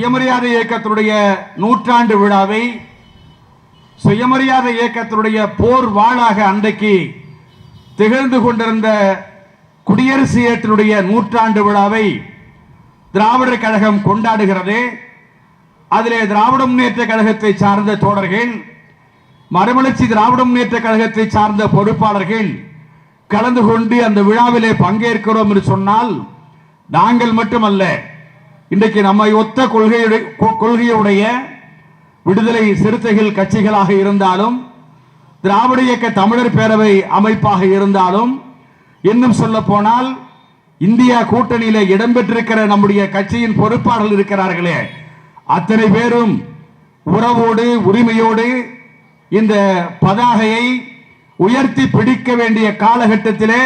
சுயமரியாதை இயக்கத்தினுடைய நூற்றாண்டு விழாவை சுயமரியாதை இயக்கத்தினுடைய போர் வாழாக அன்றைக்கு திகழ்ந்து கொண்டிருந்த குடியரசு இயற்றினுடைய நூற்றாண்டு விழாவை திராவிடர் கழகம் கொண்டாடுகிறது. அதிலே திராவிட முன்னேற்ற கழகத்தை சார்ந்த தோழர்கள் மறுமலர்ச்சி திராவிட முன்னேற்ற கழகத்தை சார்ந்த பொறுப்பாளர்கள் கலந்து கொண்டு அந்த விழாவிலே பங்கேற்கிறோம் என்று சொன்னால் நாங்கள் மட்டுமல்ல. இன்றைக்கு நம்மை ஒத்த கொள்கையுடைய கொ- கொள்கையுடைய விடுதலை சிறுத்தைகள் கட்சிகளாக இருந்தாலும் திராவிட இயக்க தமிழர் பேரவை அமைப்பாக இருந்தாலும் இன்னும் சொல்ல போனால் இந்தியா கூட்டணியில இடம்பெற்றிருக்கிற நம்முடைய கட்சியின் பொறுப்பாளர்கள் இருக்கிறார்களே. அத்தனை பேரும் உறவோடு உரிமையோடு இந்த பதாகையை உயர்த்தி பிடிக்க வேண்டிய காலகட்டத்திலே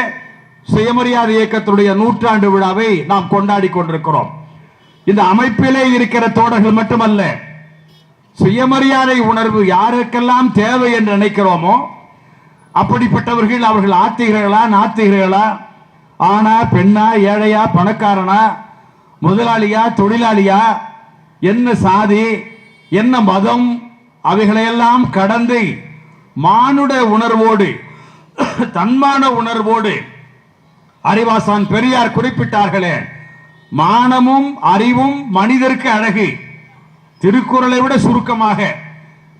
சுயமரியாதை இயக்கத்துடைய நூற்றாண்டு விழாவை நாம் கொண்டாடி கொண்டிருக்கிறோம். இந்த அமைப்பிலே இருக்கிற தோடர்கள் மட்டுமல்ல சுயமரியாதை உணர்வு யாருக்கெல்லாம் தேவை என்று நினைக்கிறோமோ அப்படிப்பட்டவர்கள் அவர்கள் ஆத்திகர்களா நாத்திகர்களா ஆனா பெண்ணா ஏழையா பணக்காரனா முதலாளியா தொழிலாளியா என்ன சாதி என்ன மதம் அவைகளையெல்லாம் கடந்து மானுட உணர்வோடு தன்மான உணர்வோடு அறிவாசான் பெரியார் குறிப்பிட்டார்களே மானமும் அறிவும் மனிதருக்கு அழகு. திருக்குறளை விட சுருக்கமாக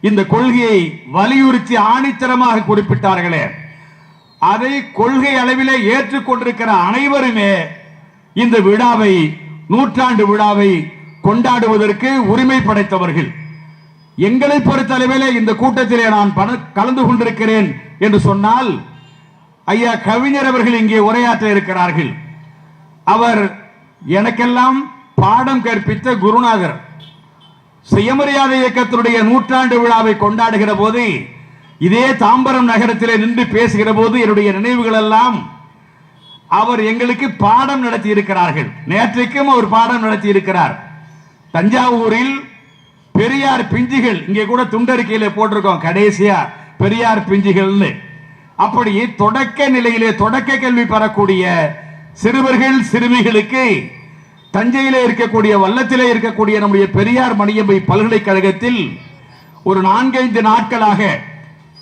இந்த கொள்கையை வலியுறுத்தி ஆணித்தரமாக குறிப்பிட்டார்களே. அதை கொள்கை அளவிலே ஏற்றுக்கொண்டிருக்கிற அனைவருமே இந்த விழாவை நூற்றாண்டு விழாவை கொண்டாடுவதற்கு உரிமை படைத்தவர்கள். எங்களை பொறுத்தளவிலே இந்த கூட்டத்திலே நான் கலந்து கொண்டிருக்கிறேன் என்று சொன்னால் ஐயா கவிஞர் அவர்கள் இங்கே உரையாற்ற இருக்கிறார்கள். அவர் எனக்கெல்லாம் பாடம் கற்பித்த குருநாதர் சுயமரியாதை இயக்கத்தினுடைய நூற்றாண்டு விழாவை கொண்டாடுகிற போது இதே தாம்பரம் நகரத்திலே நின்று பேசுகிற போது என்னுடைய நினைவுகள் எல்லாம் அவர் எங்களுக்கு பாடம் நடத்தி இருக்கிறார்கள் நேற்றைக்கும் அவர் பாடம் நடத்தி இருக்கிறார் தஞ்சாவூரில் பெரியார் பிஞ்சுகள் இங்கே கூட துண்டறிக்கையில போட்டிருக்கோம் கடைசியா பெரியார் பிஞ்சுகள்னு. அப்படி தொடக்க நிலையிலே தொடக்க கல்வி பெறக்கூடிய சிறுவர்கள் சிறுமிகளுக்கு தஞ்சையிலே இருக்கக்கூடிய வல்லத்திலே இருக்கக்கூடிய நம்முடைய பெரியார் மணியம்பை பல்கலைக்கழகத்தில் ஒரு நான்கைந்து நாட்களாக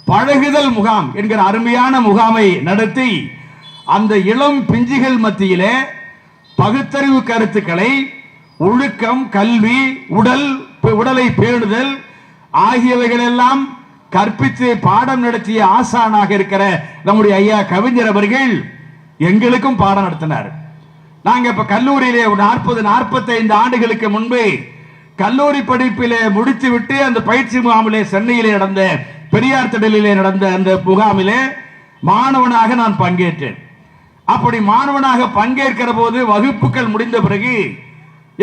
பழகுதல் முகாம் என்கிற அருமையான முகாமை நடத்தி அந்த இளம் பிஞ்சுகள் மத்தியிலே பகுத்தறிவு கருத்துக்களை ஒழுக்கம் கல்வி உடல் உடலை பேணுதல் ஆகியவைகளெல்லாம் கற்பித்து பாடம் நடத்திய ஆசானாக இருக்கிற நம்முடைய ஐயா கவிஞர் அவர்கள் எங்களுக்கும் பாடம் நடத்தினார். நாங்க இப்ப கல்லூரியிலே நாற்பது நாற்பத்தைந்து ஆண்டுகளுக்கு முன்பே கல்லூரி படிப்பிலே முடித்து விட்டு அந்த பயிற்சி முகாமிலே சென்னையிலே நடந்த பெரியார் திடலிலே நடந்த அந்த முகாமிலே மாணவனாக நான் பங்கேற்றேன். அப்படி மாணவனாக பங்கேற்கிற போது வகுப்புகள் முடிந்த பிறகு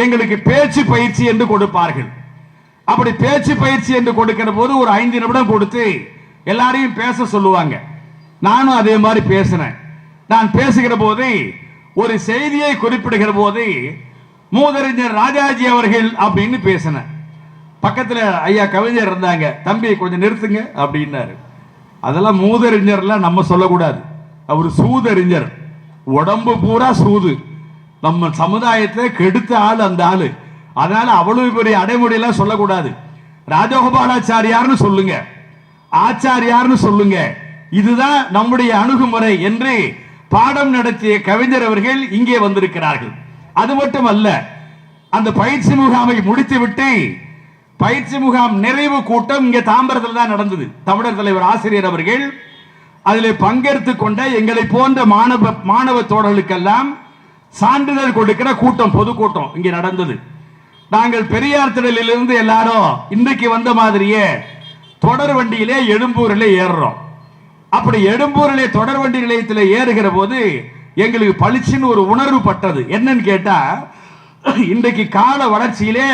எங்களுக்கு பேச்சு பயிற்சி என்று கொடுப்பார்கள். அப்படி பேச்சு பயிற்சி என்று கொடுக்கிற போது ஒரு ஐந்து நிமிடம் கொடுத்து எல்லாரையும் பேச சொல்லுவாங்க. நானும் அதே மாதிரி பேசினேன். நான் பேசுகிற போது ஒரு செய்தியை குறிப்பிடுகிற போது மூதறிஞர் ராஜாஜி அவர்கள் அப்படின்னு பேசினேன். பக்கத்தில் ஐயா கவிஞர் இருந்தாங்க தம்பி கொஞ்சம் நிறுத்துங்க அப்படின்னாரு. அதெல்லாம் மூதறிஞர்லாம் நம்ம சொல்லக்கூடாது. அவர் சூதறிஞர். உடம்பு பூரா சூது. நம்ம சமுதாயத்தை கெடுத்த ஆள் அந்த ஆள். அதனால அவ்வளவு பெரிய அடைமொழியெல்லாம் சொல்லக்கூடாது. ராஜகோபாலாச்சாரியார்னு சொல்லுங்க. ஆச்சாரியார்னு சொல்லுங்க. இதுதான் நம்முடைய அணுகுமுறை என்று பாடம் நடத்திய கவிஞர் அவர்கள் இங்கே வந்திருக்கிறார்கள். அது மட்டுமல்ல அந்த பயிற்சி முகாமை முடித்துவிட்டு பயிற்சி முகாம் நிறைவு கூட்டம் இங்கே தாம்பரத்தில் தான் நடந்தது. தமிழர் தலைவர் ஆசிரியர் அவர்கள் அதில் பங்கெடுத்து கொண்ட எங்களை போன்ற மாணவ மாணவ தோழர்களுக்கெல்லாம் சான்றிதழ் கொடுக்கிற கூட்டம் பொதுக்கூட்டம் இங்கே நடந்தது. நாங்கள் பெரியார் திடலிலிருந்து எல்லாரும் இன்றைக்கு வந்த மாதிரியே தொடர் வண்டியிலே எழும்பூரில் ஏறுறோம். அப்படி எடும்பூரிலே தொடர் வண்டி நிலையத்தில் ஏறுகிற போது எங்களுக்கு பளிச்சுன்னு ஒரு உணர்வு பட்டது. என்னன்னு கேட்டா இன்றைக்கு கால வளர்ச்சியிலே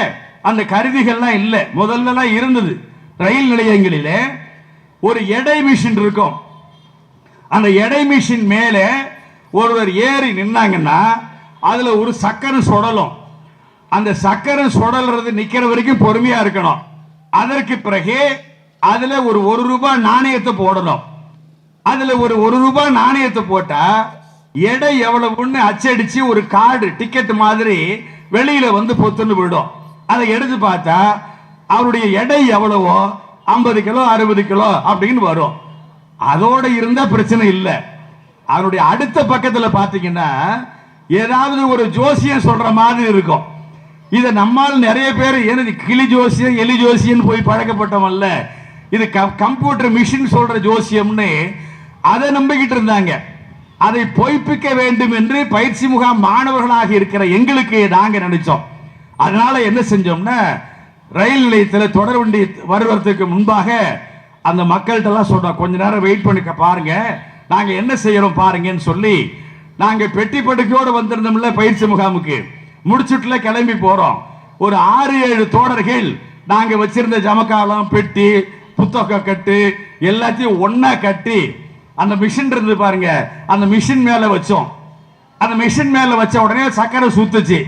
அந்த கருவிகள்லாம் இல்லை. முதல்லலாம் இருந்தது. ரயில் நிலையங்களிலே ஒரு எடை மிஷின் இருக்கும். அந்த எடை மிஷின் மேலே ஒருவர் ஏறி நின்னாங்கன்னா அதில் ஒரு சக்கரம் சுடலும். அந்த சக்கரம் சுடல்றது நிற்கிற வரைக்கும் பொறுமையாக இருக்கணும். அதற்கு பிறகு அதில் ஒரு ஒரு ரூபாய் நாணயத்தை போடணும். அதுல ஒரு ஒரு ரூபாய் நாணயத்தை போட்டா எடை எவ்வளவுன்னு அச்சடிச்சு ஒரு கார்டு டிக்கெட் மாதிரி வெளியில வந்து பொத்துன்னு விடும் அதை எடுத்து பார்த்தா அவருடைய எடை எவ்வளவோ ஐம்பது கிலோ அறுபது கிலோ அப்படின்னு வரும். அதோட இருந்தா பிரச்சனை இல்லை. அவருடைய அடுத்த பக்கத்தில் பார்த்தீங்கன்னா ஏதாவது ஒரு ஜோசியம் சொல்ற மாதிரி இருக்கும். இதை நம்மால் நிறைய பேர் என்னது கிளி ஜோசியம் எலி ஜோசியம் போய் பழக்கப்பட்டவன்ல. இது கம்ப்யூட்டர் மிஷின் சொல்ற ஜோசியம்னு அதை நம்பிக்கிட்டு இருந்தாங்க. அதை பொய்ப்பிக்க வேண்டும் என்று பயிற்சி முகாம் மாணவர்களாக இருக்கிற எங்களுக்கு நாங்க நினைச்சோம். அதனால என்ன செஞ்சோம்னா ரயில் நிலையத்தில் தொடர் வண்டி வருவதற்கு முன்பாக அந்த மக்கள்கிட்ட எல்லாம் சொல்றோம். கொஞ்ச நேரம் வெயிட் பண்ணிக்க பாருங்க. நாங்க என்ன செய்யறோம் பாருங்கன்னு சொல்லி நாங்க பெட்டி படுக்கையோடு வந்திருந்தோம்ல பயிற்சி முகாமுக்கு. முடிச்சுட்டுல கிளம்பி போறோம். ஒரு ஆறு ஏழு தோழர்கள் நாங்க வச்சிருந்த ஜமக்காலம் பெட்டி புத்தக கட்டு எல்லாத்தையும் ஒன்னா கட்டி அந்த மிஷின் இருந்து பாருங்க. அந்த மிஷின் மேல வச்சோம். அந்த மிஷின் மேல வச்ச உடனே சக்கரை சுத்துச்சு.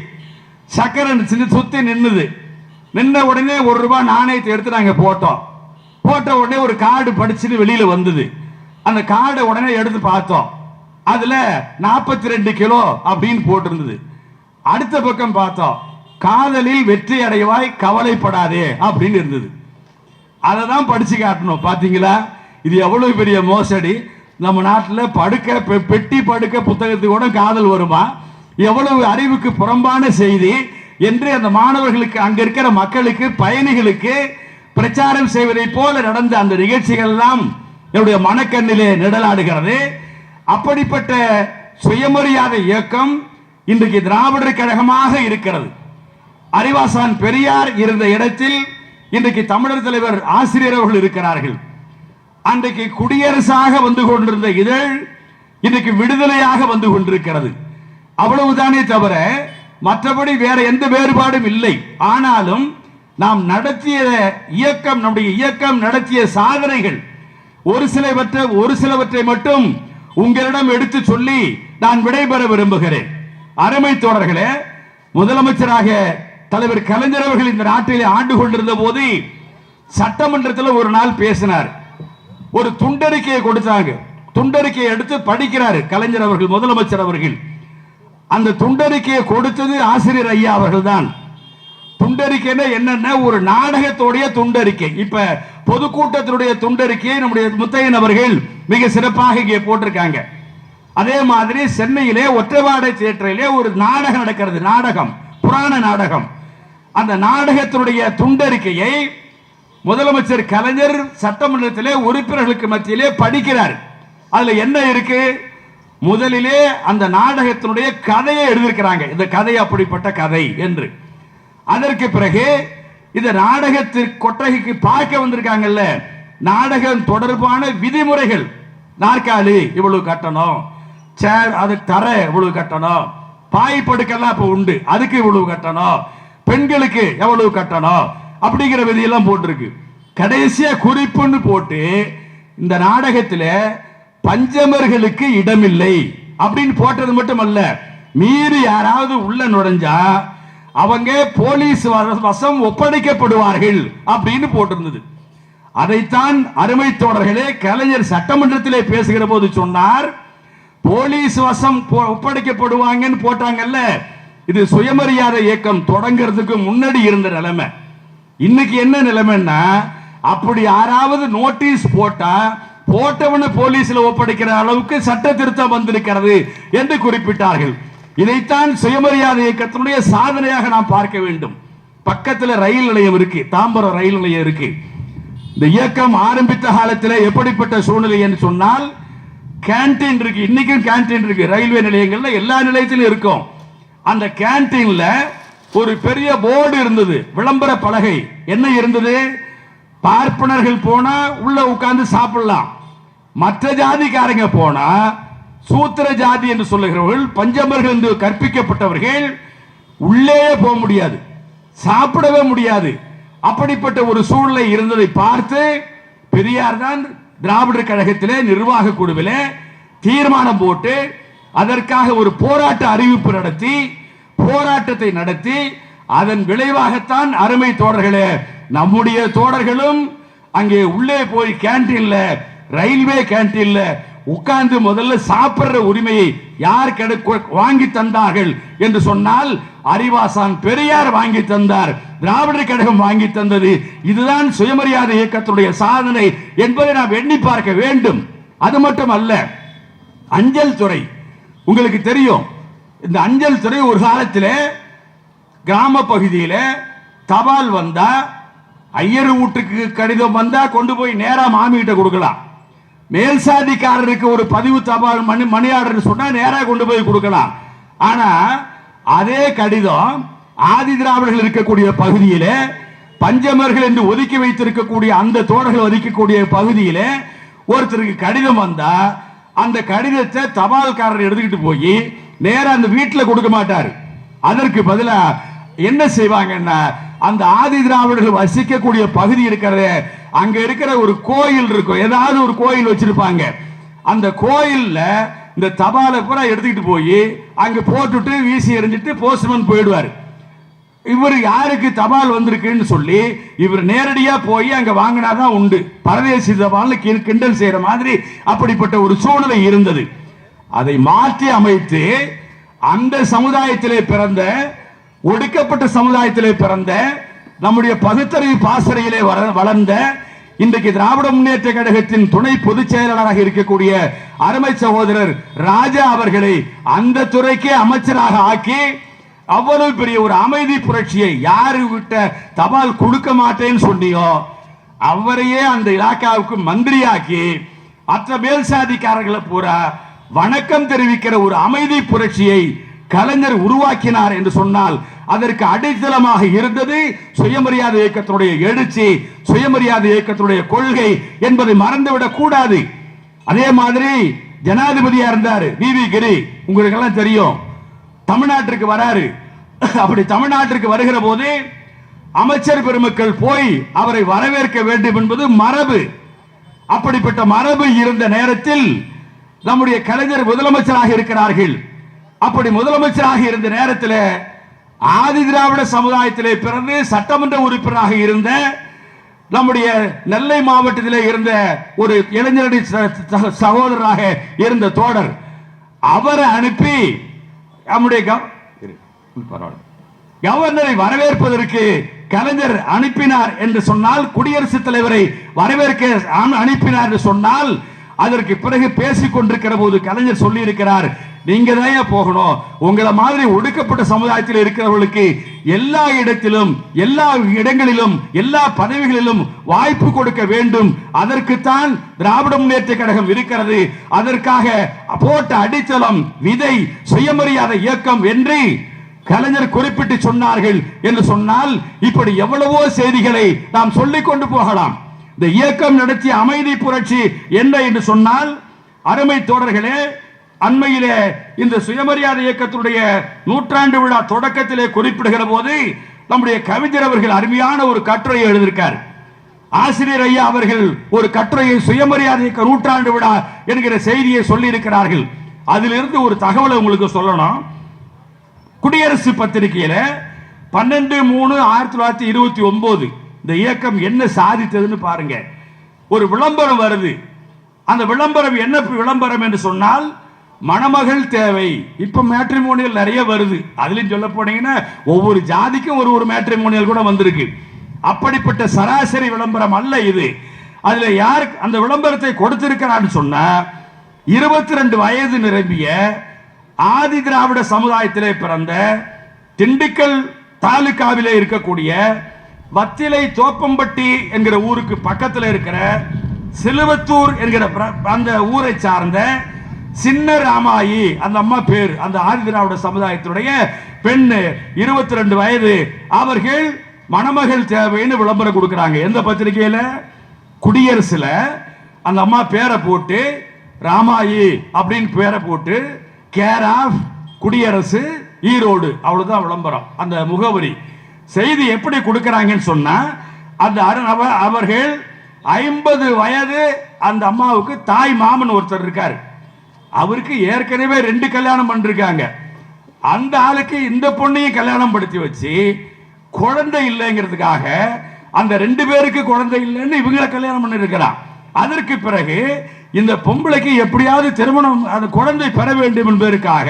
சக்கரை சுத்தி நின்னுது. நின்ன உடனே ஒரு ரூபாய் நாணயத்தை எடுத்து நாங்க போட்டோம். போட்ட உடனே ஒரு கார்டு படிச்சுட்டு வெளியில வந்தது. அந்த கார்டை உடனே எடுத்து பார்த்தோம். அதுல 42 ரெண்டு கிலோ அப்படின்னு போட்டிருந்தது. அடுத்த பக்கம் பார்த்தோம். காதலில் வெற்றி அடைவாய் கவலைப்படாதே அப்படின்னு இருந்தது. அதை தான் படிச்சு காட்டணும். பாத்தீங்களா? இது எவ்வளவு பெரிய மோசடி. நம்ம நாட்டில் படுக்க பெ- பெட்டி படுக்க புத்தகத்துக்கு கூட காதல் வருமா? எவ்வளவு அறிவுக்கு புறம்பான செய்தி. என்று அந்த மாணவர்களுக்கு அங்க இருக்கிற மக்களுக்கு பயணிகளுக்கு பிரச்சாரம் செய்வதை போல நடந்த அந்த நிகழ்ச்சிகள் எல்லாம் என்னுடைய மனக்கண்ணிலே நிழலாடுகிறது. அப்படிப்பட்ட சுயமரியாதை இயக்கம் இன்றைக்கு திராவிடர் கழகமாக இருக்கிறது. அறிவாசான் பெரியார் இருந்த இடத்தில் இன்றைக்கு தமிழர் தலைவர் ஆசிரியர் அவர்கள் இருக்கிறார்கள். அன்றைக்கு குடியரசாக வந்து கொண்டிருந்த இதழ் இன்றைக்கு விடுதலையாக வந்து கொண்டிருக்கிறது. அவ்வளவுதானே தவிர மற்றபடி வேற எந்த வேறுபாடும் இல்லை. ஆனாலும் நாம் நடத்திய இயக்கம் நம்முடைய இயக்கம் நடத்திய சாதனைகள் ஒரு சிலவற்றை ஒரு சிலவற்றை மட்டும் உங்களிடம் எடுத்து சொல்லி நான் விடைபெற விரும்புகிறேன். அருமை தோழர்களே முதலமைச்சராக தலைவர் கலைஞர் அவர்கள் இந்த நாட்டிலே ஆண்டு கொண்டிருந்த போது சட்டமன்றத்தில் ஒரு நாள் பேசினார். ஒரு துண்டறிக்கையை கொடுத்தாங்க. துண்டறிக்கையை எடுத்து படிக்கிறாரு கலைஞர் அவர்கள் முதலமைச்சர் அவர்கள். அந்த துண்டறிக்கையை கொடுத்தது ஆசிரியர் ஐயா அவர்கள் தான் துண்டறிக்கைன்னா என்னன்னா ஒரு நாடகத்துடைய துண்டறிக்கை. இப்ப பொதுக்கூட்டத்தினுடைய துண்டறிக்கையை நம்முடைய முத்தையன் அவர்கள் மிக சிறப்பாக இங்கே போட்டிருக்காங்க. அதே மாதிரி சென்னையிலே ஒற்றைவாடை தியேட்டரிலே ஒரு நாடகம் நடக்கிறது. நாடகம் புராண நாடகம். அந்த நாடகத்தினுடைய துண்டறிக்கையை முதலமைச்சர் கலைஞர் சட்டமன்றத்திலே உறுப்பினர்களுக்கு மத்தியிலே படிக்கிறார். அதுல என்ன இருக்கு? முதலிலே அந்த நாடகத்தினுடைய கதையை எழுதியிருக்கிறாங்க. இந்த கதை அப்படிப்பட்ட கதை என்று. அதற்கு பிறகு இந்த நாடகத்திற்கு கொட்டகைக்கு பார்க்க வந்திருக்காங்கல்ல. நாடகம் தொடர்பான விதிமுறைகள். நாற்காலி இவ்வளவு கட்டணும். சேர் அது தர இவ்வளவு கட்டணும். பாய் படுக்கெல்லாம் இப்ப உண்டு. அதுக்கு இவ்வளவு கட்டணும். பெண்களுக்கு எவ்வளவு கட்டணும். அப்படிங்கிற விதியெல்லாம் போட்டிருக்கு. கடைசியா குறிப்புன்னு போட்டு இந்த நாடகத்தில் பஞ்சமர்களுக்கு இடமில்லை அப்படின்னு போட்டது மட்டுமல்ல. மீறி யாராவது உள்ள நுழைஞ்சா அவங்க போலீஸ் வ- வசம் ஒப்படைக்கப்படுவார்கள் அப்படின்னு போட்டிருந்தது. அதைத்தான் அருமை தோழர்களே கலைஞர் சட்டமன்றத்திலே பேசுகிற போது சொன்னார் போலீஸ் வசம் ஒப்படைக்கப்படுவாங்கன்னு போட்டாங்கல்ல இது சுயமரியாதை இயக்கம் தொடங்கிறதுக்கு முன்னாடி இருந்த நிலைமை. இன்னைக்கு என்ன நிலைமைன்னா அப்படி யாராவது நோட்டீஸ் போட்டா போட்டவன போலீஸ்ல ஒப்படைக்கிற அளவுக்கு சட்ட திருத்தம் வந்திருக்கிறது என்று குறிப்பிட்டார்கள். இதைத்தான் சுயமரியாதை இயக்கத்தினுடைய சாதனையாக நாம் பார்க்க வேண்டும். பக்கத்தில் ரயில் நிலையம் இருக்கு தாம்பரம் ரயில் நிலையம் இருக்கு. இந்த இயக்கம் ஆரம்பித்த காலத்தில் எப்படிப்பட்ட சூழ்நிலை என்று சொன்னால் கேண்டீன் இருக்கு இன்னைக்கும் கேண்டீன் இருக்கு ரயில்வே நிலையங்கள்ல எல்லா நிலையத்திலும் இருக்கும். அந்த கேன்டீன்ல ஒரு பெரிய போர்டு இருந்தது விளம்பர பலகை. என்ன இருந்தது? பார்ப்பனர்கள் போனா உள்ள உட்கார்ந்து சாப்பிடலாம். மற்ற ஜாதிக்காரங்க போனா சூத்திர ஜாதி என்று சொல்லுகிறவர்கள் பஞ்சமர்கள் என்று கற்பிக்கப்பட்டவர்கள் உள்ளேயே போக முடியாது சாப்பிடவே முடியாது. அப்படிப்பட்ட ஒரு சூழ்நிலை இருந்ததை பார்த்து பெரியார் தான் திராவிடர் கழகத்திலே நிர்வாக குழுவிலே தீர்மானம் போட்டு அதற்காக ஒரு போராட்ட அறிவிப்பு நடத்தி போராட்டத்தை நடத்தி அதன் விளைவாகத்தான் அருமை தோழர்களே நம்முடைய தோழர்களும் அங்கே உள்ளே போய் கேன்டீன்ல ரயில்வே கேன்டீன்ல உட்கார்ந்து முதல்ல சாப்பிடுற உரிமையை யார் வாங்கி தந்தார்கள் என்று சொன்னால் அறிவாசான் பெரியார் வாங்கி தந்தார் திராவிடர் கழகம் வாங்கி தந்தது. இதுதான் சுயமரியாதை இயக்கத்துடைய சாதனை என்பதை நாம் எண்ணி பார்க்க வேண்டும். அது மட்டும் அல்ல அஞ்சல் துறை. உங்களுக்கு தெரியும் இந்த அஞ்சல் துறை ஒரு காலத்தில் கிராம பகுதியில் தபால் வந்தா ஐயர் வீட்டுக்கு கடிதம் வந்தா கொண்டு போய் நேரா மாமிகிட்ட கொடுக்கலாம். மேல் சாதிக்காரருக்கு ஒரு பதிவு தபால் மணி மணி ஆர்டர் சொன்னா நேரா கொண்டு போய் கொடுக்கலாம். ஆனா அதே கடிதம் ஆதி திராவிடர்கள் இருக்கக்கூடிய பகுதியில் பஞ்சமர்கள் என்று ஒதுக்கி வைத்திருக்கக்கூடிய அந்த தோழர்கள் ஒதுக்கக்கூடிய பகுதியில் ஒருத்தருக்கு கடிதம் வந்தா அந்த கடிதத்தை தபால்காரர் எடுத்துக்கிட்டு போய் நேரம் அந்த வீட்டில் கொடுக்க மாட்டார். அதற்கு பதிலாக என்ன செய்வாங்கன்னா அந்த ஆதி திராவிடர்கள் வசிக்கக்கூடிய பகுதி இருக்கிறது அங்க இருக்கிற ஒரு கோயில் இருக்கும். ஏதாவது ஒரு கோயில் வச்சிருப்பாங்க. அந்த கோயில்ல இந்த தபாலை பூரா எடுத்துக்கிட்டு போய் அங்க போட்டுட்டு வீசி எறிஞ்சிட்டு போஸ்ட்மேன் போயிடுவார். இவர் யாருக்கு தபால் வந்திருக்குன்னு சொல்லி இவர் நேரடியா போய் அங்க வாங்கினாதான் உண்டு. பரதேசி தபால் கி- கிண்டல் செய்யற மாதிரி அப்படிப்பட்ட ஒரு சூழ்நிலை இருந்தது. அதை மாற்றி அமைத்து அந்த சமுதாயத்திலே பிறந்த ஒடுக்கப்பட்ட சமுதாயத்திலே பிறந்த நம்முடைய பகுத்தறிவு பாசறையிலே வளர்ந்த இன்றைக்கு திராவிட முன்னேற்ற கழகத்தின் துணை பொதுச் செயலாளராக இருக்கக்கூடிய அருமை சகோதரர் ராஜா அவர்களை அந்த துறைக்கே அமைச்சராக ஆக்கி அவ்வளவு பெரிய ஒரு அமைதி புரட்சியை யாரு விட்ட தபால் கொடுக்க மாட்டேன்னு சொன்னியோ அவரையே அந்த இலாக்காவுக்கு மந்திரியாக்கி மற்ற மேல் சாதிக்காரர்களை பூரா வணக்கம் தெரிவிக்கிற ஒரு அமைதி புரட்சியை கலைஞர் உருவாக்கினார் என்று சொன்னால் அதற்கு அடித்தளமாக இருந்தது சுயமரியாதை இயக்கத்தினுடைய எழுச்சி சுயமரியாதை இயக்கத்தினுடைய கொள்கை என்பதை மறந்துவிடக் கூடாது. அதே மாதிரி ஜனாதிபதியா இருந்தார் வி வி கிரி. உங்களுக்கு எல்லாம் தெரியும். தமிழ்நாட்டிற்கு வராரு. அப்படி தமிழ்நாட்டிற்கு வருகிற போது அமைச்சர் பெருமக்கள் போய் அவரை வரவேற்க வேண்டும் என்பது மரபு. அப்படிப்பட்ட மரபு இருந்த நேரத்தில் நம்முடைய கலைஞர் முதலமைச்சராக இருக்கிறார்கள். அப்படி முதலமைச்சராக இருந்த நேரத்தில் ஆதி திராவிட சமுதாயத்திலே பிறந்து சட்டமன்ற உறுப்பினராக இருந்த நம்முடைய நெல்லை மாவட்டத்திலே இருந்த ஒரு இளைஞரடி ச- சகோதரராக இருந்த தோழர் அவரை அனுப்பி நம்முடைய கவர்னரை வரவேற்பதற்கு கலைஞர் அனுப்பினார் என்று சொன்னால் குடியரசுத் தலைவரை வரவேற்க அனுப்பினார் என்று சொன்னால் அதற்கு பிறகு பேசிக் கொண்டிருக்கிற போது கலைஞர் சொல்லி இருக்கிறார் நீங்க தான் போகணும். உங்களை மாதிரி ஒடுக்கப்பட்ட சமுதாயத்தில் இருக்கிறவர்களுக்கு எல்லா இடத்திலும் எல்லா இடங்களிலும் எல்லா பதவிகளிலும் வாய்ப்பு கொடுக்க வேண்டும். அதற்குத்தான் திராவிட முன்னேற்ற கழகம் இருக்கிறது. அதற்காக போட்ட அடித்தளம் விதை சுயமரியாதை இயக்கம் என்று கலைஞர் குறிப்பிட்டு சொன்னார்கள். என்று சொன்னால் இப்படி எவ்வளவோ செய்திகளை நாம் சொல்லிக் கொண்டு போகலாம். இந்த இயக்கம் நடத்திய அமைதி புரட்சி என்ன என்று சொன்னால் அருமை தோழர்களே அண்மையிலே இந்த சுயமரியாதை இயக்கத்துடைய நூற்றாண்டு விழா தொடக்கத்திலே குறிப்பிடுகிற போது நம்முடைய கவிஞர் அவர்கள் அருமையான ஒரு கட்டுரையை எழுதியிருக்கார். ஆசிரியர் ஐயா அவர்கள் ஒரு கட்டுரையை சுயமரியாதை இயக்க நூற்றாண்டு விழா என்கிற செய்தியை சொல்லி இருக்கிறார்கள் அதிலிருந்து ஒரு தகவலை உங்களுக்கு சொல்லணும். குடியரசு பத்திரிகையில பன்னெண்டு மூணு ஆயிரத்தி தொள்ளாயிரத்தி இருபத்தி ஒன்பது இந்த இயக்கம் என்ன சாதித்ததுன்னு பாருங்க. ஒரு விளம்பரம் வருது. அந்த விளம்பரம் என்ன விளம்பரம் என்று சொன்னால் மணமகள் தேவை. இப்ப மேட்ரிமோனியல் நிறைய வருது. அதுலயும் சொல்ல போனீங்கன்னா ஒவ்வொரு ஜாதிக்கும் ஒரு ஒரு மேட்ரிமோனியல் கூட வந்திருக்கு. அப்படிப்பட்ட சராசரி விளம்பரம் அல்ல இது. அதுல யார் அந்த விளம்பரத்தை கொடுத்திருக்கிறான்னு சொன்னால் இருபத்தி ரெண்டு வயது நிரம்பிய ஆதி திராவிட சமுதாயத்திலே பிறந்த திண்டுக்கல் தாலுகாவிலே இருக்கக்கூடிய வத்திலை தோப்பம்பட்டி என்கிற ஊருக்கு பக்கத்தில் இருக்கிற சிலுவத்தூர் என்கிற அந்த ஊரை சார்ந்த சின்ன ராமாயி அந்த அம்மா பேர் அந்த ஆதி திராவிட சமுதாயத்துடைய பெண் இருபத்தி ரெண்டு வயது அவர்கள் மணமகள் தேவைன்னு விளம்பரம் கொடுக்குறாங்க. எந்த பத்திரிகையில்? குடியரசுல அந்த அம்மா பேரை போட்டு ராமாயி அப்படின்னு பேரை போட்டு கேர் ஆஃப் குடியரசு ஈரோடு. அவ்வளோதான் விளம்பரம். அந்த முகவரி. செய்தி எப்படி கொடுக்குறாங்கன்னு சொன்னா அந்த அவர்கள் ஐம்பது வயது அந்த அம்மாவுக்கு தாய் மாமன் ஒருத்தர் இருக்காரு. அவருக்கு ஏற்கனவே ரெண்டு கல்யாணம் பண்ணிருக்காங்க. அந்த ஆளுக்கு இந்த பொண்ணையும் கல்யாணம் படுத்தி வச்சு குழந்தை இல்லைங்கிறதுக்காக அந்த ரெண்டு பேருக்கு குழந்தை இல்லைன்னு இவங்களை கல்யாணம் பண்ணிருக்கிறான். அதற்கு பிறகு இந்த பொம்பளைக்கு எப்படியாவது திருமணம் அந்த குழந்தை பெற வேண்டும் என்பதற்காக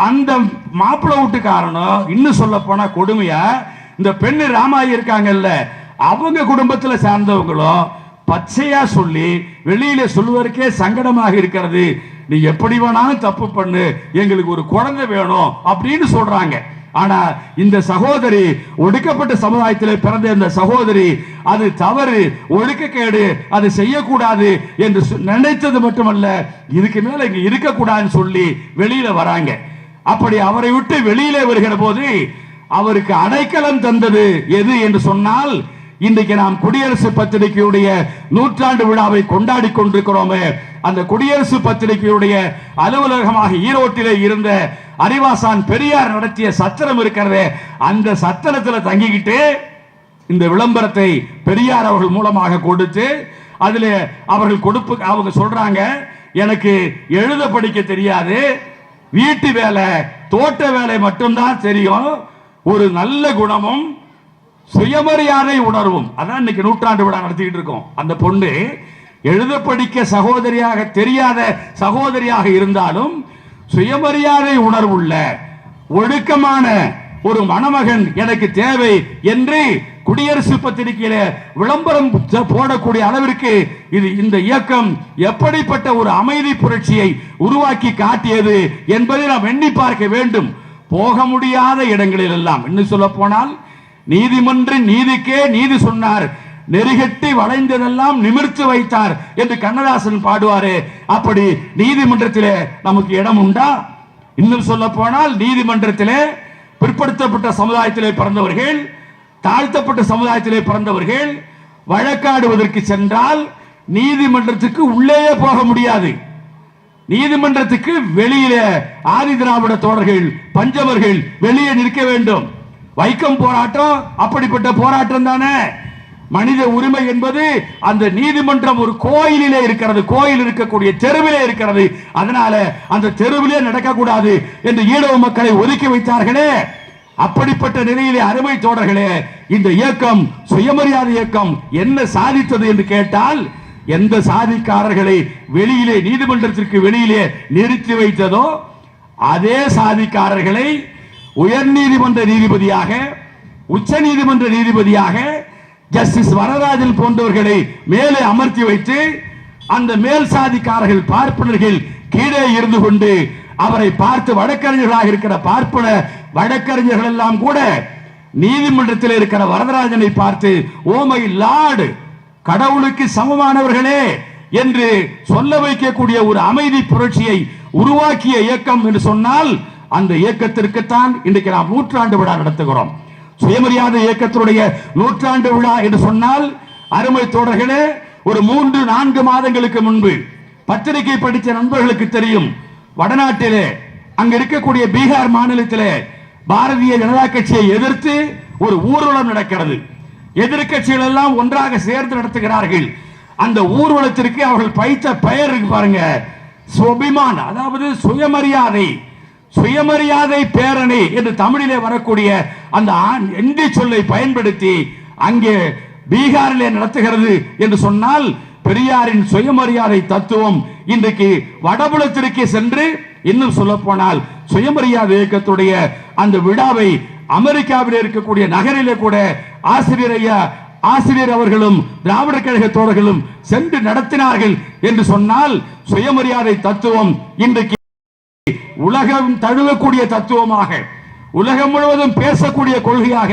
அந்த மாப்பிள்ளை வீட்டுக்காரனும் இன்னும் சொல்ல போனா கொடுமையா? இந்த பெண்ணு ராமாயி இருக்காங்கல்ல அவங்க குடும்பத்துல சார்ந்தவங்களும் பச்சையா சொல்லி வெளியில சொல்லுவதற்கே சங்கடமாக இருக்கிறது. நீ எப்படி வேணாலும் தப்பு பண்ணு எங்களுக்கு ஒரு குழந்தை வேணும் அப்படின்னு சொல்றாங்க. ஆனா இந்த சகோதரி ஒடுக்கப்பட்ட சமுதாயத்தில் பிறந்த இந்த சகோதரி அது தவறு ஒழுக்கக்கேடு அது செய்யக்கூடாது என்று சொ- நினைத்தது மட்டுமல்ல இதுக்கு மேல இங்க இருக்கக்கூடாதுன்னு சொல்லி வெளியில வராங்க. அப்படி அவரை விட்டு வெளியிலே வருகிற போது அவருக்கு அடைக்கலம் தந்தது எது என்று சொன்னால் இன்றைக்கு நாம் குடியரசு பத்திரிகையுடைய நூற்றாண்டு விழாவை கொண்டாடி கொண்டிருக்கிறோமே அந்த குடியரசு பத்திரிகையுடைய அலுவலகமாக ஈரோட்டிலே இருந்த அறிவாசான் பெரியார் நடத்திய சத்திரம் இருக்கிறதே அந்த சத்திரத்தில் தங்கிக்கிட்டு இந்த விளம்பரத்தை பெரியார் அவர்கள் மூலமாக கொடுத்து அதில் அவர்கள் கொடுப்பு அவங்க சொல்றாங்க எனக்கு எழுத படிக்க தெரியாது வீட்டு வேலை தோட்ட வேலை மட்டும்தான் தெரியும். ஒரு நல்ல குணமும் சுயமரியாதை உணர்வும். அதான் இன்னைக்கு நூற்றாண்டு விழா நடத்திக்கிட்டு இருக்கோம். அந்த பொண்ணு எழுத படிக்க சகோதரியாக தெரியாத சகோதரியாக இருந்தாலும் சுயமரியாதை உணர்வுள்ள ஒழுக்கமான ஒரு மணமகன் எனக்கு தேவை என்று குடியரசு பத்திரிகையில விளம்பரம் போடக்கூடிய அளவிற்கு இது இந்த இயக்கம் எப்படிப்பட்ட ஒரு அமைதி புரட்சியை உருவாக்கி காட்டியது என்பதை நாம் எண்ணி பார்க்க வேண்டும். போக முடியாத இடங்களில் எல்லாம் இன்னும் சொல்ல போனால் நீதிமன்ற நீதிக்கே நீதி சொன்னார். நெருகட்டி வளைந்ததெல்லாம் நிமிர்த்து வைத்தார் என்று கண்ணதாசன் பாடுவாரே. அப்படி நீதிமன்றத்திலே நமக்கு இடம் உண்டா? இன்னும் சொல்ல போனால் நீதிமன்றத்திலே பிற்படுத்தப்பட்ட சமுதாயத்திலே பிறந்தவர்கள் தாழ்த்தப்பட்ட சமுதாயத்திலே பிறந்தவர்கள் வழக்காடுவதற்கு சென்றால் நீதிமன்றத்துக்கு உள்ளேயே போக முடியாது. நீதிமன்றத்துக்கு வெளியில ஆதி திராவிட தோழர்கள் பஞ்சவர்கள் வெளியே நிற்க வேண்டும். வைக்கம் போராட்டம் அப்படிப்பட்ட போராட்டம் தானே. மனித உரிமை என்பது அந்த நீதிமன்றம் ஒரு கோயிலிலே இருக்கிறது. கோயில் இருக்கக்கூடிய தெருவிலே இருக்கிறது. அதனால அந்த தெருவிலே நடக்கக்கூடாது என்று ஈழவ மக்களை ஒதுக்கி வைத்தார்களே. அப்படிப்பட்ட நிலையிலே அருமை தோழர்களே இந்த இயக்கம் சுயமரியாதை இயக்கம் என்ன சாதித்தது என்று கேட்டால் எந்த சாதிக்காரர்களை வெளியிலே நீதிமன்றத்திற்கு வெளியிலே நிறுத்தி வைத்ததோ அதே சாதிக்காரர்களை உயர் நீதிமன்ற நீதிபதியாக உச்ச நீதிமன்ற நீதிபதியாக ஜஸ்டிஸ் வரராஜன் போன்றவர்களை மேலே அமர்த்தி வைத்து அந்த மேல் சாதிக்காரர்கள் பார்ப்பனர்கள் கீழே இருந்து கொண்டு அவரை பார்த்து வழக்கறிஞர்களாக இருக்கிற பார்ப்பன வழக்கறிஞர்கள் எல்லாம் கூட நீதிமன்றத்தில் இருக்கிற வரதராஜனை பார்த்து ஓமை லாடு கடவுளுக்கு சமமானவர்களே என்று சொல்ல வைக்கக்கூடிய ஒரு அமைதி புரட்சியை உருவாக்கிய இயக்கம் என்று சொன்னால் அந்த இயக்கத்திற்குத்தான் இன்றைக்கு நாம் நூற்றாண்டு விழா நடத்துகிறோம். சுயமரியாதை இயக்கத்தினுடைய நூற்றாண்டு விழா என்று சொன்னால் அருமை தோழர்களே ஒரு மூன்று நான்கு மாதங்களுக்கு முன்பு பத்திரிகை படித்த நண்பர்களுக்கு தெரியும் வடநாட்டிலே அங்க இருக்கக்கூடிய பீகார் மாநிலத்திலே பாரதிய ஜனதா கட்சியை எதிர்த்து ஒரு ஊர்வலம் நடக்கிறது. எதிர்கட்சிகள் எல்லாம் ஒன்றாக சேர்ந்து நடத்துகிறார்கள். அந்த ஊர்வலத்திற்கு அவர்கள் பைத்த பெயர் இருக்கு பாருங்க. சுபிமான் அதாவது சுயமரியாதை. சுயமரியாதை பேரணி என்று தமிழிலே வரக்கூடிய அந்த ஆண்- சொல்லை பயன்படுத்தி அங்கே பீகாரிலே நடத்துகிறது என்று சொன்னால் பெரியாரின் சுயமரியாதை தத்துவம் இன்றைக்கு வடபுலத்திற்கு சென்று இன்னும் சொல்ல போனால் சுயமரியாதை இயக்கத்துடைய அந்த விழாவை அமெரிக்காவில் இருக்கக்கூடிய நகரிலே கூட ஆசிரியர் ஐயா ஆசிரியர் அவர்களும் திராவிட கழக தோழர்களும் சென்று நடத்தினார்கள் என்று சொன்னால் சுயமரியாதை தத்துவம் இன்றைக்கு உலகம் தழுவக்கூடிய தத்துவமாக உலகம் முழுவதும் பேசக்கூடிய கொள்கையாக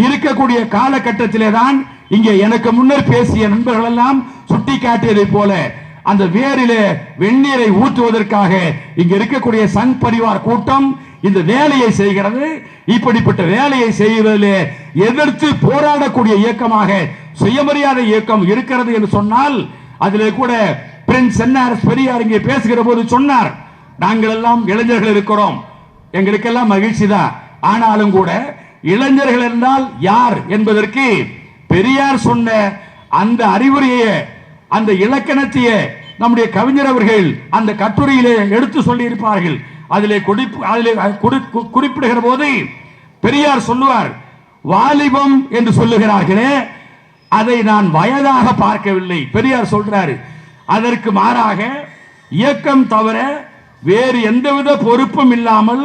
இருக்கக்கூடிய காலகட்டத்திலே தான் இங்கே எனக்கு முன்னர் பேசிய நண்பர்கள் எல்லாம் சுட்டி காட்டியதை போல அந்த வேரிலே வெந்நீரை ஊற்றுவதற்காக இங்க இருக்கக்கூடிய சங் பரிவார் கூட்டம் இந்த வேலையை செய்கிறது. இப்படிப்பட்ட வேலையை செய்வதிலே எதிர்த்து போராடக்கூடிய இயக்கமாக சுயமரியாதை இயக்கம் இருக்கிறது என்று சொன்னால் அதிலே கூட பிரின்ஸ் என்ஆர்எஸ் பெரியார் இங்கே பேசுகிற போது சொன்னார் நாங்கள் எல்லாம் இளைஞர்கள் இருக்கிறோம். எங்களுக்கெல்லாம் மகிழ்ச்சி தான். ஆனாலும் கூட இளைஞர்கள் என்றால் யார்? என்பதற்கு பெரியார் சொன்ன அந்த அறிவுரையை அந்த இலக்கணத்தையே நம்முடைய கவிஞர் அவர்கள் அந்த கட்டுரையிலே எடுத்து சொல்லி இருப்பார்கள் அதிலே குறிப்பு அதிலே கு- குறிப்பிடுகிற போது பெரியார் சொல்லுவார் வாலிபம் என்று சொல்லுகிறார்களே அதை நான் வயதாக பார்க்கவில்லை. பெரியார் சொல்றாரு அதற்கு மாறாக இயக்கம் தவிர வேறு எந்தவித பொறுப்பும் இல்லாமல்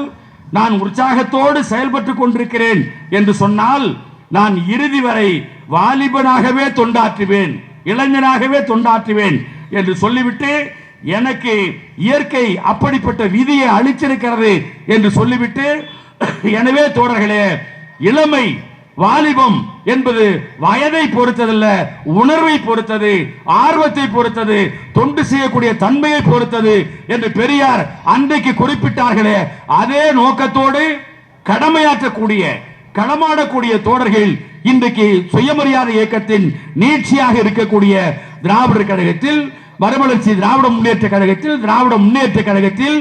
நான் உற்சாகத்தோடு செயல்பட்டு கொண்டிருக்கிறேன் என்று சொன்னால் நான் இறுதி வரை வாலிபனாகவே தொண்டாற்றுவேன். இளைஞனாகவே தொண்டாற்றுவேன் என்று சொல்லிவிட்டு எனக்கு இயற்கை அப்படிப்பட்ட விதியை அளிச்சிருக்கிறது என்று சொல்லிவிட்டு எனவே தோழர்களே இளமை வாலிபம் என்பது வயதை பொறுத்ததல்ல உணர்வை பொறுத்தது ஆர்வத்தை பொறுத்தது தொண்டு செய்யக்கூடிய தன்மையை பொறுத்தது என்று பெரியார் அன்றைக்கு குறிப்பிட்டார்களே. அதே நோக்கத்தோடு கடமையாற்றக்கூடிய களமாடக்கூடிய தோழர்கள் இன்றைக்கு சுயமரியாதை இயக்கத்தின் நீட்சியாக இருக்கக்கூடிய திராவிடர் கழகத்தில் மறுமலர்ச்சி திராவிட முன்னேற்ற கழகத்தில் திராவிட முன்னேற்ற கழகத்தில்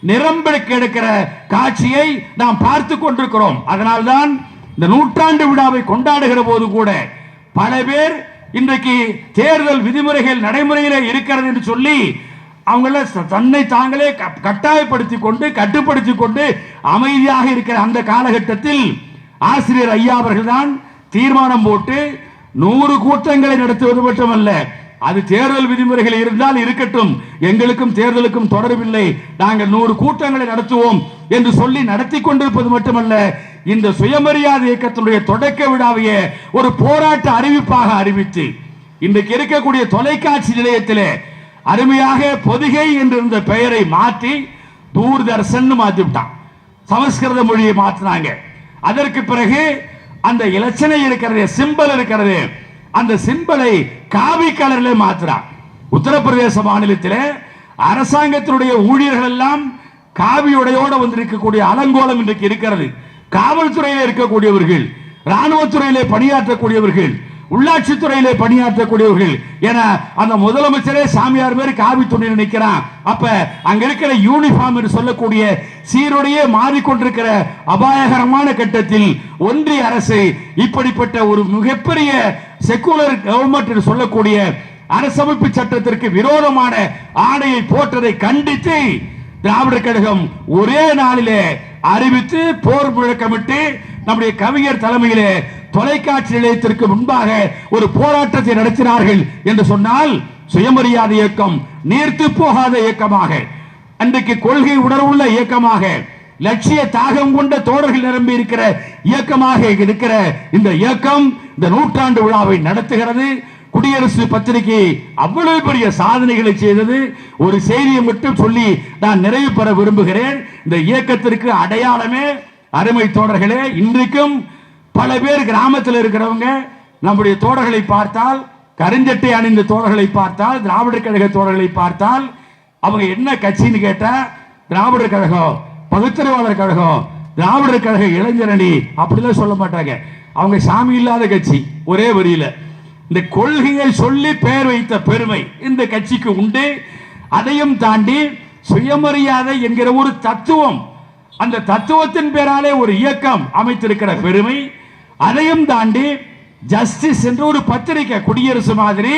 நிரம்ப கிடக்கிற காட்சியை நாம் பார்த்து கொண்டிருக்கிறோம். அதனால்தான் இந்த நூற்றாண்டு விழாவை கொண்டாடுகிற போது கூட பல பேர் இன்றைக்கு தேர்தல் விதிமுறைகள் நடைமுறையில் இருக்கிறது என்று சொல்லி அவங்கள ச- தன்னை தாங்களே க- கொண்டு கட்டுப்படுத்தி கொண்டு அமைதியாக இருக்கிற அந்த காலகட்டத்தில் ஆசிரியர் ஐயா அவர்கள் தான் தீர்மானம் போட்டு நூறு கூட்டங்களை நடத்துவது மட்டுமல்ல அது தேர்தல் விதிமுறைகள் இருந்தால் இருக்கட்டும் எங்களுக்கும் தேர்தலுக்கும் தொடர்பில்லை நாங்கள் நூறு கூட்டங்களை நடத்துவோம் என்று சொல்லி நடத்தி கொண்டிருப்பது மட்டுமல்ல இந்த சுயமரியாதை இயக்கத்தினுடைய தொடக்க விழாவையே ஒரு போராட்ட அறிவிப்பாக அறிவித்து இன்றைக்கு இருக்கக்கூடிய தொலைக்காட்சி நிலையத்திலே அருமையாக பொதிகை என்றிருந்த பெயரை மாற்றி தூர்தர்ஷன் மாற்றி விட்டான் சமஸ்கிருத மொழியை மாற்றினாங்க அதற்கு பிறகு அந்த இலச்சனை இருக்கிறது சிம்பல் இருக்கிறது அந்த சிம்பலை காவி கலர்ல மாத்துறான் உத்தரப்பிரதேச மாநிலத்தில் அரசாங்கத்தினுடைய ஊழியர்கள் எல்லாம் காவியுடையோட வந்திருக்கக்கூடிய அலங்கோலம் இன்றைக்கு இருக்கிறது. காவல்துறையிலே இருக்கக்கூடியவர்கள் ராணுவத்துறையிலே பணியாற்றக்கூடியவர்கள் உள்ளாட்சித்துறையிலே பணியாற்றக்கூடியவர்கள். என அந்த முதலமைச்சரே சாமியார் பேர் காவி துணியில் நிற்கிறான் அப்ப அங்க இருக்கிற யூனிஃபார்ம் என்று சொல்லக்கூடிய சீருடையே மாறிக்கொண்டிருக்கிற அபாயகரமான கட்டத்தில் ஒன்றிய அரசு இப்படிப்பட்ட ஒரு மிகப்பெரிய செக்குலர் கவர்மெண்ட் என்று சொல்லக்கூடிய அரசமைப்பு சட்டத்திற்கு விரோதமான ஆணையை போட்டதை கண்டித்து திராவிடர் கழகம் ஒரே நாளிலே அறிவித்து போர் முழக்கமிட்டு நம்முடைய கவிஞர் தலைமையிலே தொலைக்காட்சி நிலையத்திற்கு முன்பாக ஒரு போராட்டத்தை நடத்தினார்கள் என்று சொன்னால் சுயமரியாதை இயக்கம் நீர்த்து போகாத இயக்கமாக அன்றைக்கு கொள்கை உணர்வுள்ள இயக்கமாக லட்சிய தாகம் கொண்ட தோழர்கள் நிரம்பி இருக்கிற இயக்கமாக இருக்கிற இந்த இயக்கம் இந்த நூற்றாண்டு விழாவை நடத்துகிறது. குடியரசு பத்திரிகை அவ்வளவு பெரிய சாதனைகளை செய்தது. ஒரு செய்தியை மட்டும் சொல்லி நான் நிறைவு பெற விரும்புகிறேன். இந்த இயக்கத்திற்கு அடையாளமே அருமை தோழர்களே இன்றைக்கும் பல பேர் கிராமத்தில் இருக்கிறவங்க நம்முடைய தோழர்களை பார்த்தால் கருஞ்சட்டை அணிந்த தோழர்களை பார்த்தால் திராவிடர் கழக தோழர்களை பார்த்தால் அவங்க என்ன கட்சின்னு கேட்டால் திராவிடர் கழகம் பகுத்தறிவாளர் கழகம் திராவிடர் கழக இளைஞரணி அப்படிலாம் சொல்ல மாட்டாங்க. அவங்க சாமி இல்லாத கட்சி ஒரே வரியில். இந்த கொள்கையை சொல்லி பெயர் வைத்த பெருமை இந்த கட்சிக்கு உண்டு. அதையும் தாண்டி சுயமரியாதை என்கிற ஒரு தத்துவம் அந்த தத்துவத்தின் பேராலே ஒரு இயக்கம் அமைத்திருக்கிற பெருமை. அதையும் தாண்டி ஜஸ்டிஸ் என்ற ஒரு பத்திரிகை குடியரசு மாதிரி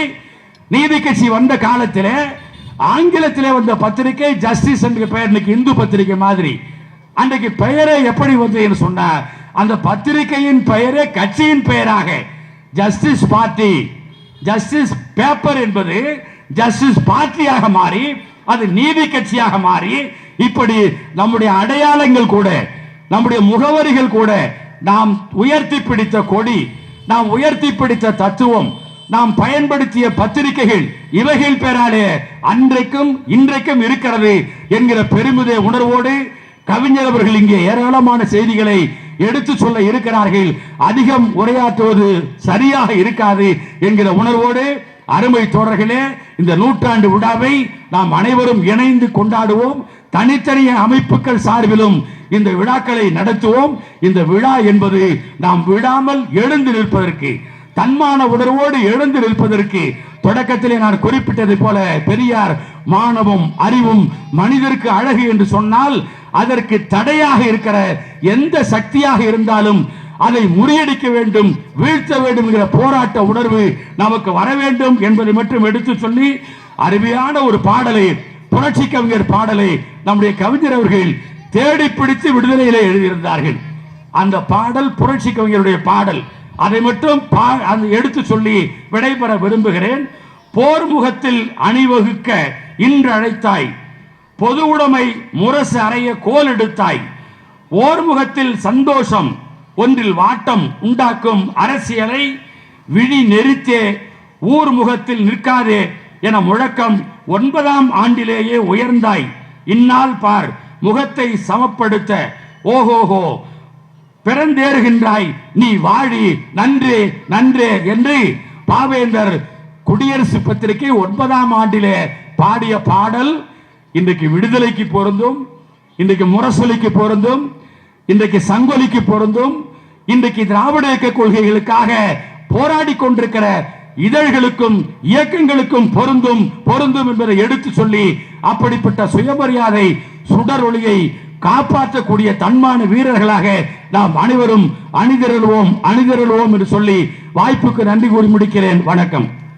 நீதி கட்சி வந்த காலத்தில் ஆங்கிலத்திலே வந்த பத்திரிகை ஜஸ்டிஸ் என்ற பெயர் இன்னைக்கு இந்து பத்திரிகை மாதிரி. அன்றைக்கு பெயரே எப்படி வந்ததுன்னு சொன்னார்? அந்த பத்திரிகையின் பெயரே கட்சியின் பெயராக. ஜஸ்டிஸ் பார்ட்டி ஜஸ்டிஸ் பேப்பர் என்பது ஜஸ்டிஸ் பார்ட்டியாக மாறி அது நீதி கட்சியாக மாறி இப்படி நம்முடைய அடையாளங்கள் கூட நம்முடைய முகவரிகள் கூட நாம் உயர்த்தி பிடித்த கொடி நாம் உயர்த்தி பிடித்த தத்துவம் நாம் பயன்படுத்திய பத்திரிகைகள் இவைகள் பெறாலே அன்றைக்கும் இன்றைக்கும் இருக்கிறது என்கிற பெருமித உணர்வோடு கவிஞர் அவர்கள் இங்கே ஏராளமான செய்திகளை எடுத்து சொல்ல இருக்கிறார்கள். அதிகம் உரையாற்றுவது சரியாக இருக்காது என்கிற உணர்வோடு அருமை தோழர்களே இந்த நூற்றாண்டு விழாவை நாம் அனைவரும் இணைந்து கொண்டாடுவோம். தனித்தனிய அமைப்புகள் சார்பிலும் இந்த விழாக்களை நடத்துவோம். இந்த விழா என்பது நாம் விடாமல் எழுந்து நிற்பதற்கு தன்மான உணர்வோடு எழுந்து நிற்பதற்கு தொடக்கத்திலே நான் குறிப்பிட்டது போல பெரியார் மானமும் அறிவும் மனிதருக்கு அழகு என்று சொன்னால் அதற்கு தடையாக இருக்கிற எந்த சக்தியாக இருந்தாலும் அதை முறியடிக்க வேண்டும் வீழ்த்த வேண்டும் என்கிற போராட்ட உணர்வு நமக்கு வர வேண்டும் என்பதை மட்டும் எடுத்து சொல்லி அருமையான ஒரு பாடலை புரட்சி கவிஞர் பாடலை நம்முடைய கவிஞர் அவர்கள் தேடி பிடித்து விடுதலையில் எழுதியிருந்தார்கள். அந்த பாடல் புரட்சி கவிஞருடைய பாடல். அதை மட்டும் பா- அந்த எடுத்து சொல்லி விடைபெற விரும்புகிறேன். போர் முகத்தில் அணிவகுக்க இன்று அழைத்தாய். பொது உடைமை முரசு அறைய கோல் எடுத்தாய். ஓர்முகத்தில் சந்தோஷம் ஒன்றில் வாட்டம் உண்டாக்கும் அரசியலை விழி நெறித்தே ஊர் முகத்தில் நிற்காதே என முழக்கம் ஒன்பதாம் ஆண்டிலேயே உயர்ந்தாய். இந்நாள் பார் முகத்தை சமப்படுத்த. ஓஹோஹோ பிறந்தேறுகின்றாய். நீ வாழி நன்று நன்று என்று பாவேந்தர் குடியரசு பத்திரிகை ஒன்பதாம் ஆண்டிலே பாடிய பாடல் இன்றைக்கு விடுதலைக்கு பொருந்தும் இன்றைக்கு முரசொலிக்கு பொருந்தும் இன்றைக்கு சங்கொலிக்கு பொருந்தும் இன்றைக்கு திராவிட இயக்க கொள்கைகளுக்காக போராடி கொண்டிருக்கிற இதழ்களுக்கும் இயக்கங்களுக்கும் பொருந்தும் பொருந்தும் என்பதை எடுத்து சொல்லி அப்படிப்பட்ட சுயமரியாதை சுடர் ஒளியை காப்பாற்றக்கூடிய தன்மான வீரர்களாக நாம் அனைவரும் அணிதிரளுவோம் அணிதிரளுவோம் என்று சொல்லி வாய்ப்புக்கு நன்றி கூறி முடிக்கிறேன். வணக்கம்.